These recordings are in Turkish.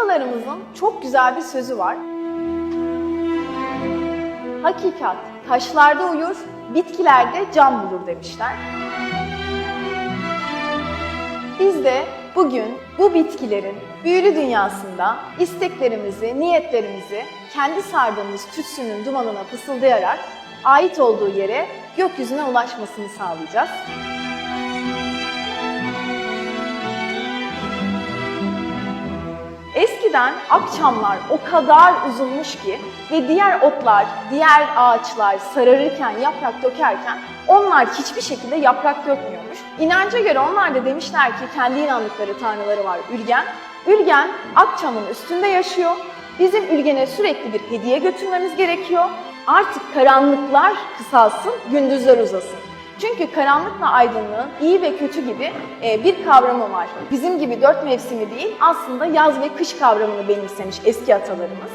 Atalarımızın çok güzel bir sözü var. Hakikat taşlarda uyur, bitkilerde can bulur demişler. Biz de bugün bu bitkilerin büyülü dünyasında isteklerimizi, niyetlerimizi kendi sardığımız tütsünün dumanına fısıldayarak ait olduğu yere gökyüzüne ulaşmasını sağlayacağız. Eskiden akçamlar o kadar uzunmuş ki ve diğer otlar, diğer ağaçlar sararırken, yaprak dökerken onlar hiçbir şekilde yaprak dökmüyormuş. İnanca göre onlar da demişler ki kendi inandıkları tanrıları var Ülgen. Ülgen akçamın üstünde yaşıyor. Bizim Ülgen'e sürekli bir hediye götürmemiz gerekiyor. Artık karanlıklar kısalsın, gündüzler uzasın. Çünkü karanlıkla aydınlığın iyi ve kötü gibi e, bir kavramı var. Bizim gibi dört mevsimi değil, aslında yaz ve kış kavramını benimsemiş eski atalarımız.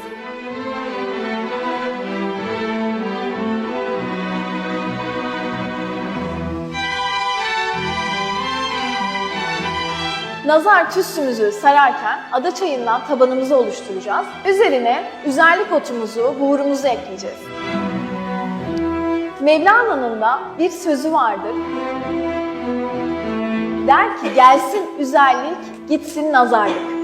Nazar tütsümüzü sararken ada çayından tabanımızı oluşturacağız. Üzerine üzerlik otumuzu, buğurumuzu ekleyeceğiz. Mevlana'nın da bir sözü vardır. Der ki gelsin üzerlik, gitsin nazarlık.